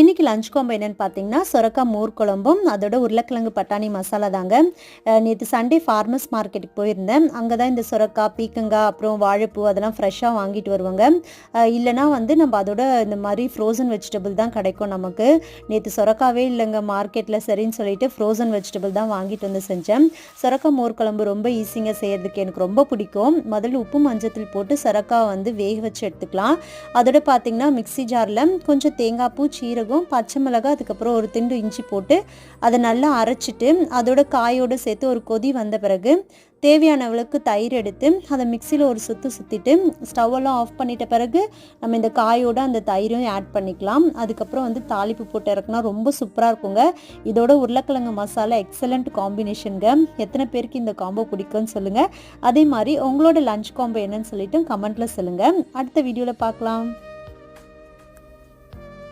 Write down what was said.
இன்றைக்கி lunch combo என்னென்னு பார்த்தீங்கன்னா சுரக்கா மோர் குழம்பும் அதோட உருளைக்கிழங்கு பட்டாணி மசாலா தாங்க. நேற்று சண்டே ஃபார்மர்ஸ் மார்க்கெட்டுக்கு போயிருந்தேன். அங்கே தான் இந்த சுரக்கா பீக்கங்காய் அப்புறம் வாழைப்பூ அதெல்லாம் ஃப்ரெஷ்ஷாக வாங்கிட்டு வருவாங்க. இல்லைனா வந்து நம்ம அதோட இந்த மாதிரி ஃப்ரோசன் வெஜிடபிள் தான் கிடைக்கும் நமக்கு. நேற்று சொரக்காவே இல்லைங்க மார்க்கெட்டில் சரின்னு சொல்லிட்டு ஃப்ரோசன் வெஜிடபிள் தான் வாங்கிட்டு வந்து செஞ்சேன். சுரக்கா மோர் குழம்பு ரொம்ப ஈஸிங்க செய்யறதுக்கு எனக்கு ரொம்ப பிடிக்கும். முதல்ல உப்பு மஞ்சத்தில் போட்டு சுரக்கா வந்து வேக வச்சு எடுத்துக்கலாம். அதோட பார்த்தீங்கன்னா மிக்ஸி ஜாரில் கொஞ்சம் தேங்காய் பூ சீரகம் சீரகம் பச்சை மிளகாய் அதுக்கப்புறம் ஒரு திண்டு இஞ்சி போட்டு அதை நல்லா அரைச்சிட்டு அதோட காயோடு சேர்த்து ஒரு கொதி வந்த பிறகு தேவையான அளவுக்கு தயிர் எடுத்து அதை மிக்சியில் ஒரு சுற்று சுற்றிட்டு ஸ்டவ்வெல்லாம் ஆஃப் பண்ணிட்ட பிறகு நம்ம இந்த காயோட அந்த தயிரும் ஆட் பண்ணிக்கலாம். அதுக்கப்புறம் வந்து தாளிப்பு போட்டு இறக்குனா ரொம்ப சூப்பராக இருக்குங்க. இதோட உருளைக்கிழங்கு மசாலா எக்ஸலண்ட் காம்பினேஷனுங்க எத்தனை பேருக்கு இந்த காம்போ பிடிக்கும்னு சொல்லுங்கள் அதே மாதிரி உங்களோட லஞ்ச் காம்போ என்னன்னு சொல்லிட்டு கமெண்ட்டில் சொல்லுங்கள் அடுத்த வீடியோவில் பார்க்கலாம்.